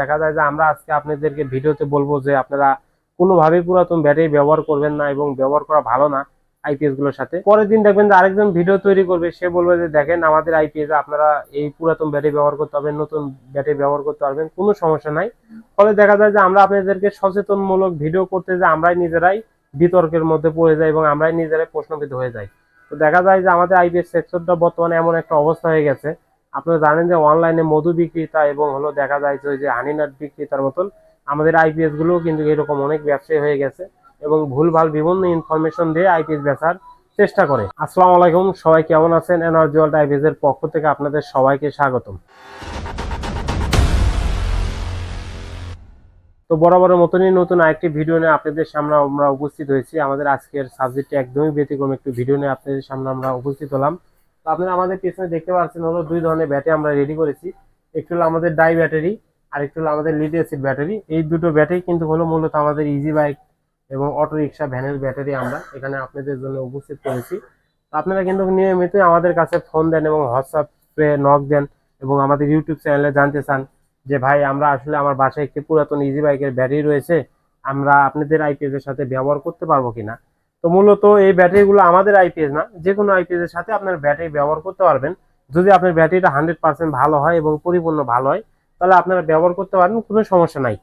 দেখা যায় যে আমরা আজকে আপনাদেরকে ভিডিওতে বলব যে আপনারা কোনোভাবেই পুরাতন ব্যাটারি ব্যবহার করবেন না এবং ব্যবহার করা ভালো না আইপিএসগুলোর সাথে। পরের দিন দেখবেন যে আরেকজন ভিডিও তৈরি করবে, সে বলবে যে, দেখেন, আমাদের আইপিএস আপনারা এই পুরাতন ব্যাটারি ব্যবহার করতে পারবেন, নতুন ব্যাটারি ব্যবহার করতে পারবেন, কোনো সমস্যা নাই। ফলে দেখা যায় যে আমরা আপনাদেরকে সচেতনমূলক ভিডিও করতে যে আমরাই নিজেরাই বিতর্কের মধ্যে পড়ে যাই এবং আমরাই নিজেরাই প্রশ্নবিদ্ধ হয়ে যাই। তো দেখা যায় যে আমাদের আইপিএস সেক্টরটা বর্তমানে এমন একটা অবস্থা হয়ে গেছে আপনারা জানেন যে অনলাইনে মধু বিক্রেতা এবং হলো দেখা যায় যে হানিনাট বিক্রেতার মতন, আমাদের আইপিএসগুলো কিন্তু এরকম অনেক ব্যবসায়ী হয়ে গেছে এবং ভুলভাল বিভিন্ন ইনফরমেশন দিয়ে আইপিএস বেচার চেষ্টা করে। আসসালামু আলাইকুম, সবাই কেমন আছেন? এনার্জি ওয়ার্ল্ড আইপিএস এর পক্ষ থেকে আপনাদের সবাইকে স্বাগতম। তো বরাবরের মতনই নতুন আরেকটি ভিডিও নিয়ে আপনাদের সামনে আমরা উপস্থিত হয়েছি। আমাদের আজকের সাবজেক্টটি একদমই ব্যতিক্রম। একটি ভিডিও নিয়ে আপনাদের সামনে আমরা উপস্থিত হলাম। তো আপনারা আমাদের পেছনে দেখতে পাচ্ছেন হলো দুই ধরনের ব্যাটারি আমরা রেডি করেছি। একটু হলো আমাদের ডাই ব্যাটারি আর একটু হলো আমাদের লিড অ্যাসিড ব্যাটারি এই দুটো ব্যাটারি কিন্তু হলো মূলত আমাদের ইজি বাইক এবং অটো রিক্সা ভ্যানের ব্যাটারি আমরা এখানে আপনাদের জন্য উপস্থিত করেছি। আপনারা কিন্তু নিয়মিত আমাদের কাছে ফোন দেন এবং হোয়াটসঅ্যাপে নক দেন এবং আমাদের ইউটিউব চ্যানেলে জানতে চান যে, ভাই, আমরা আসলে আমার বাসায় একটি পুরাতন ইজি বাইকের ব্যাটারি রয়েছে। আমরা আপনাদের আইপিএস এর সাথে ব্যবহার করতে পারব কিনা? তো মূলত এই ব্যাটারিগুলো আমাদের আইপিএস না যে কোনো আইপিএস এর সাথে আপনার ব্যাটারি ব্যবহার করতে পারবেন। যদি আপনার ব্যাটারিটা হান্ড্রেড পার্সেন্ট ভালো হয় এবং পরিপূর্ণ ভালো হয়, তাহলে আপনারা ব্যবহার করতে পারবেন, কোনো সমস্যা নাই।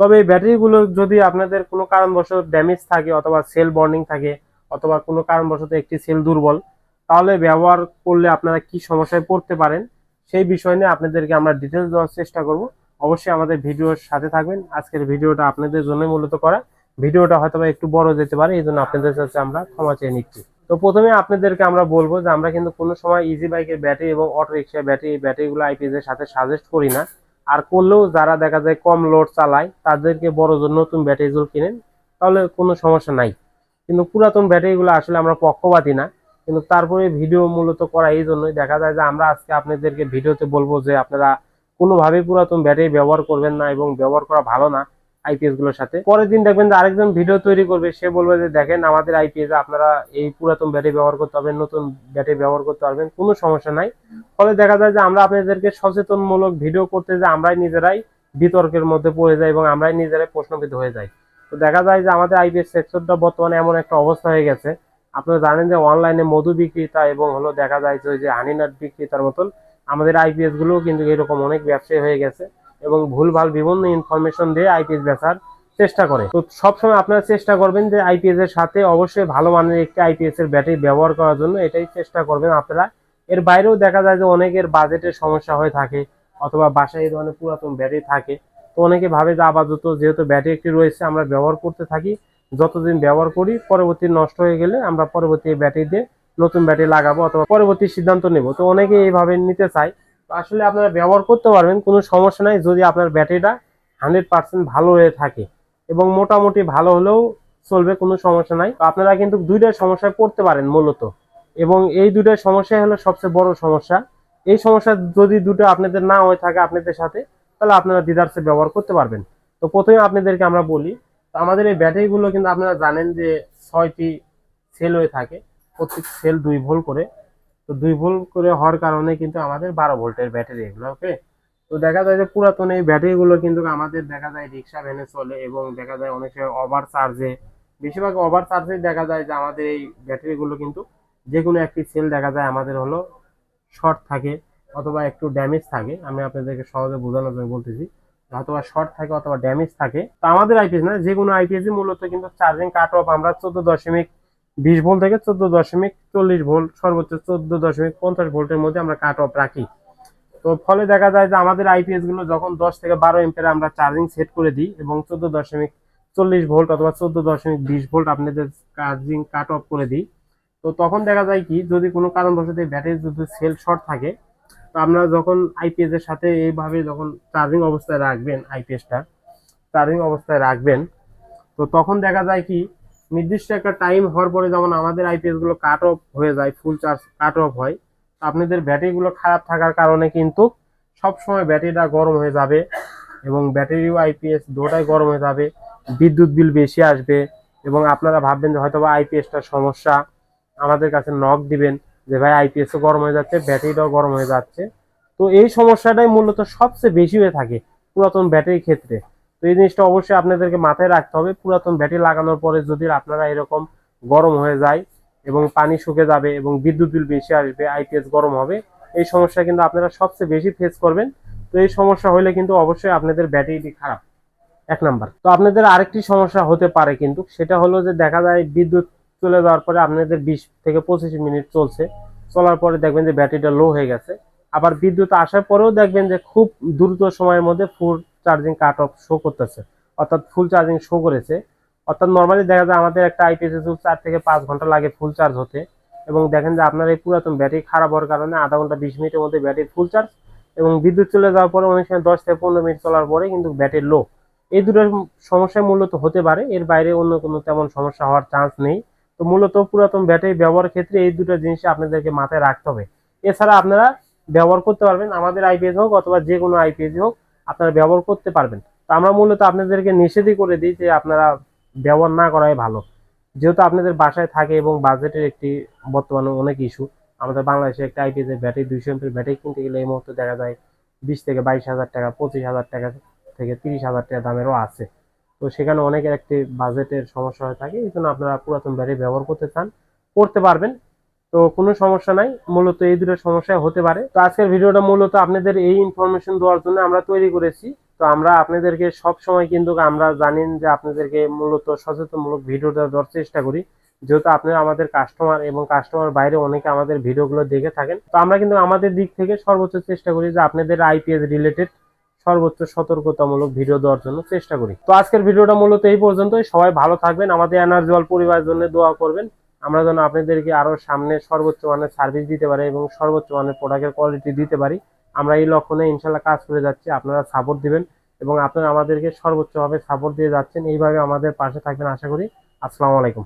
তবে এই ব্যাটারিগুলো যদি আপনাদের কোনো কারণবশত ড্যামেজ থাকে অথবা সেল বর্নিং থাকে অথবা কোনো কারণবশত একটি সেল দুর্বল, তাহলে ব্যবহার করলে আপনারা কি সমস্যায় পড়তে পারেন, সেই বিষয় নিয়ে আপনাদেরকে আমরা ডিটেলস দেওয়ার চেষ্টা করব। অবশ্যই আমাদের ভিডিওর সাথে থাকবেন। আজকের ভিডিওটা আপনাদের জন্য মূলত করা। ভিডিওটা হয়তো একটু বড় যেতে পারে এই জন্য আপনাদের কাছে আমরা ক্ষমা চেয়ে নিচ্ছি। তো প্রথমে আপনাদেরকে আমরা বলব যে আমরা কিন্তু কোনো সময় ইজি বাইকের ব্যাটারি এবং অটো রিক্সার ব্যাটারি এই ব্যাটারিগুলো আইপিএস এর সাথে সাজেস্ট করি না। আর করলেও যারা দেখা যায় কম লোড চালায়, তাদেরকে বড় নতুন ব্যাটারিগুলো কিনেন, তাহলে কোনো সমস্যা নাই। কিন্তু পুরাতন ব্যাটারিগুলো আসলে আমরা পক্ষপাতি না। কিন্তু তারপরে ভিডিও মূলত করা এই জন্যই দেখা যায় যে আমরা আজকে আপনাদেরকে ভিডিওতে বলব যে আপনারা কোনোভাবেই পুরাতন ব্যাটারি ব্যবহার করবেন না এবং ব্যবহার করা ভালো না। আইপিএসগুলোর সাথে। পরের দিন দেখবেন যে আরেকজন ভিডিও তৈরি করবে, সে বলবে যে, দেখেন, আমাদের আইপিএস আপনারা এই পুরাতন ব্যাটারি ব্যবহার করতে পারবেন, নতুন ব্যাটারি ব্যবহার করতে পারবেন, কোনো সমস্যা নাই। ফলে দেখা যায় যে, আমরা আপনাদেরকে সচেতনমূলক ভিডিও করতে যে, আমরাই নিজেরাই বিতর্কের মধ্যে পড়ে যাই এবং আমরাই নিজেরাই প্রশ্নবিদ্ধ হয়ে যাই। তো দেখা যায় যে, আমাদের আইপিএস সেক্টরটা বর্তমানে এমন একটা অবস্থা হয়ে গেছে। আপনারা জানেন যে অনলাইনে মধু বিক্রেতা এবং হলো দেখা যায় যে হানিনাট বিক্রেতার মতন, আমাদের আইপিএসগুলো কিন্তু এরকম অনেক ব্যবসায়ী হয়ে গেছে। এবং ভুলভাল বিভিন্ন ইনফরমেশন দিয়ে আইপিএস বেচার চেষ্টা করে। তো সবসময় আপনারা চেষ্টা করবেন যে আইপিএস এর সাথে অবশ্যই ভালো মানের একটি আইপিএস এর ব্যাটারি ব্যবহার করার জন্য এটাই চেষ্টা করবেন আপনারা। এর বাইরেও দেখা যায় যে অনেকের বাজেটের সমস্যা হয়ে থাকে অথবা বাসায় এই ধরনের পুরাতন ব্যাটারি থাকে। তো অনেকে ভাবে যে আপাতত যেহেতু ব্যাটারি একটি রয়েছে, আমরা ব্যবহার করতে থাকি, যতদিন ব্যবহার করি, পরবর্তী নষ্ট হয়ে গেলে আমরা পরবর্তী ব্যাটারি দিয়ে নতুন ব্যাটারি লাগাবো অথবা পরবর্তী সিদ্ধান্ত নেব। তো অনেকে এইভাবে নিতে চায়। আসলে আপনারা ব্যবহার করতে পারবেন, কোনো সমস্যা নাই যদি আপনার ব্যাটারিটা হান্ড্রেড পার্সেন্ট ভালো হয়ে থাকে এবং মোটামুটি ভালো হলেও চলবে, কোনো সমস্যা নাই। আপনারা কিন্তু দুইটা সমস্যায় পড়তে পারেন মূলত। এবং এই দুইটা সমস্যাই হলো সবচেয়ে বড় সমস্যা। এই সমস্যা যদি দুটো আপনাদের না হয়ে থাকে আপনাদের সাথে, তাহলে আপনারা ডিদার্সে ব্যবহার করতে পারবেন। তো প্রথমে আপনাদেরকে আমরা বলি আমাদের এই ব্যাটারিগুলো কিন্তু আপনারা জানেন যে ছয়টি সেল হয়ে থাকে। প্রত্যেক সেল দুই ভোল করে। তো দুই ভোল্ট করে হওয়ার কারণে কিন্তু আমাদের বারো ভোল্টের ব্যাটারি এগুলো ওকে তো দেখা যায় যে পুরাতন এই ব্যাটারিগুলো কিন্তু আমাদের দেখা যায় রিক্সা ভ্যানে চলে এবং দেখা যায় অনেক সময় ওভার চার্জে বেশিরভাগ ওভার চার্জে দেখা যায় যে আমাদের এই ব্যাটারিগুলো কিন্তু যে কোনো একটি সেল দেখা যায় আমাদের হলো শর্ট থাকে অথবা একটু ড্যামেজ থাকে। আমি আপনাদেরকে সহজে বোঝানোর জন্য বলতেছি, অথবা শর্ট থাকে অথবা ড্যামেজ থাকে। তো আমাদের আইপিএস না যে কোনো আইপিএস মূলত কিন্তু চার্জিং কাট অফ আমরা চোদ্দ দশমিক বিশ ভোল্ট থেকে চোদ্দ দশমিক চল্লিশ ভোল্ট, সর্বোচ্চ চোদ্দ দশমিক পঞ্চাশ ভোল্টের মধ্যে আমরা কাট অফ রাখি। তো ফলে দেখা যায় যে আমাদের আইপিএসগুলো যখন দশ থেকে বারো এম্পের আমরা চার্জিং সেট করে দিই এবং চোদ্দ দশমিক চল্লিশ ভোল্ট অথবা চোদ্দ দশমিক বিশ ভোল্ট আপনাদের চার্জিং কাট অফ করে দিই। তো তখন দেখা যায় কি, যদি কোনো কারণবশত ব্যাটারি যদি সেল শর্ট থাকে, তো আপনারা যখন আইপিএস এর সাথে এইভাবে যখন চার্জিং অবস্থায় রাখবেন আইপিএসটা চার্জিং অবস্থায় রাখবেন, তো তখন দেখা যায় কি নির্দিষ্ট একটা টাইম হওয়ার পরে যেমন আমাদের আইপিএসগুলো কাট অফ হয়ে যায় ফুল চার্জ কাট অফ হয় আপনাদের ব্যাটারি গুলো খারাপ থাকার কারণে কিন্তু সবসময় ব্যাটারিটা গরম হয়ে যাবে এবং ব্যাটারিও আইপিএস দুটাই গরম হয়ে যাবে, বিদ্যুৎ বিল বেশি আসবে এবং আপনারা ভাববেন যে হয়তো বা আইপিএসটার সমস্যা, আমাদের কাছে নক দিবেন যে ভাই আইপিএস ও গরম হয়ে যাচ্ছে ব্যাটারিটাও গরম হয়ে যাচ্ছে, তো এই সমস্যাটাই মূলত সবচেয়ে বেশি হয়ে থাকে পুরাতন ব্যাটারির ক্ষেত্রে। তো এই জিনিসটা অবশ্যই আপনাদেরকে মাথায় রাখতে হবে। পুরাতন ব্যাটারি লাগানোর পরে যদি আপনারা এরকম গরম হয়ে যায় এবং পানি শুকে যাবে এবং বিদ্যুৎ বিল বেশি আসবে আইপিএস গরম হবে, এই সমস্যা কিন্তু আপনারা সবচেয়ে বেশি ফেস করবেন। তো এই সমস্যা হলে কিন্তু অবশ্যই আপনাদের ব্যাটারিটি খারাপ। এক নাম্বার। তো আপনাদের আরেকটি সমস্যা হতে পারে কিন্তু, সেটা হলো যে দেখা যায় বিদ্যুৎ চলে যাওয়ার পরে আপনাদের বিশ থেকে পঁচিশ মিনিট চলছে। চলার পরে দেখবেন যে ব্যাটারিটা লো হয়ে গেছে। আবার বিদ্যুৎ আসার পরেও দেখবেন যে খুব দ্রুত সময়ের মধ্যে full charging cut off show করতেছে। অর্থাৎ ফুল চার্জিং শো করেছে। অর্থাৎ নর্মালি দেখা যায় আমাদের একটা আইপিএস চার থেকে পাঁচ ঘণ্টা লাগে ফুল চার্জ হতে। এবং দেখেন যে আপনার এই পুরাতন ব্যাটারি খারাপ হওয়ার কারণে আধা ঘণ্টা বিশ মিনিটের মধ্যে ব্যাটারি ফুল চার্জ এবং বিদ্যুৎ চলে যাওয়ার পরে অনেক সময় দশ থেকে পনেরো মিনিট চলার পরে কিন্তু ব্যাটারি লো এই দুটো সমস্যা মূলত হতে পারে। এর বাইরে অন্য কোনো তেমন সমস্যা হওয়ার চান্স নেই। তো মূলত পুরাতন ব্যাটারি ব্যবহারের ক্ষেত্রে এই দুটো জিনিস আপনাদেরকে মাথায় রাখতে হবে। এছাড়া আপনারা ব্যবহার করতে পারবেন। আমাদের আইপিএস হোক অথবা যে কোনো আইপিএস হোক আপনারা ব্যবহার করতে পারবেন। তো আমরা মূলত আপনাদেরকে নিষেধই করে দিই যে আপনারা ব্যবহার না করাই ভালো। যেহেতু আপনাদের বাসায় থাকে এবং বাজেটের একটি বর্তমানে অনেক ইস্যু আমাদের বাংলাদেশে একটা আইপিএস এর ব্যাটারি দুইশো এমপির ব্যাটারি কিনতে গেলে এই মুহূর্তে দেখা যায় বিশ থেকে বাইশ হাজার টাকা, পঁচিশ হাজার টাকা থেকে তিরিশ হাজার টাকা দামেরও আছে। তো সেখানে অনেকের একটি বাজেটের সমস্যা হয়ে থাকে, এই জন্য আপনারা পুরাতন ব্যাটারি ব্যবহার করতে চান, করতে পারবেন। তো কোনো সমস্যা নাই, মূলত এই দুটো সমস্যা হতে পারে। তো আজকের ভিডিওটা মূলত আপনাদের এই ইনফরমেশন দেওয়ার জন্য আমরা তৈরি করেছি। তো আমরা আপনাদেরকে সব সময় কিন্তু আমরা জানেন যে আপনাদেরকে মূলত সচেতনমূলক ভিডিওটা দেওয়ার চেষ্টা করি। যেহেতু আপনারা আমাদের কাস্টমার এবং কাস্টমার বাইরে অনেকে আমাদের ভিডিওগুলো দেখে থাকেন। তো আমরা কিন্তু আমাদের দিক থেকে সর্বোচ্চ চেষ্টা করি যে আপনাদের আইপিএস রিলেটেড সর্বোচ্চ সতর্কতামূলক ভিডিও দেওয়ার জন্য চেষ্টা করি। তো আজকের ভিডিওটা মূলত এই পর্যন্তই। সবাই ভালো থাকবেন। আমাদের এনার্জি অল পরিবারের জন্য দোয়া করবেন। আমরা যেন আপনাদেরকে আরও সামনে সর্বোচ্চ মানের সার্ভিস দিতে পারি এবং সর্বোচ্চ মানের প্রোডাক্টের কোয়ালিটি দিতে পারি, আমরা এই লক্ষণে ইনশাল্লাহ কাজ করে যাচ্ছি। আপনারা সাপোর্ট দিবেন এবং আপনারা আমাদেরকে সর্বোচ্চভাবে সাপোর্ট দিয়ে যাচ্ছেন। এইভাবে আমাদের পাশে থাকবেন আশা করি। আসসালামু আলাইকুম।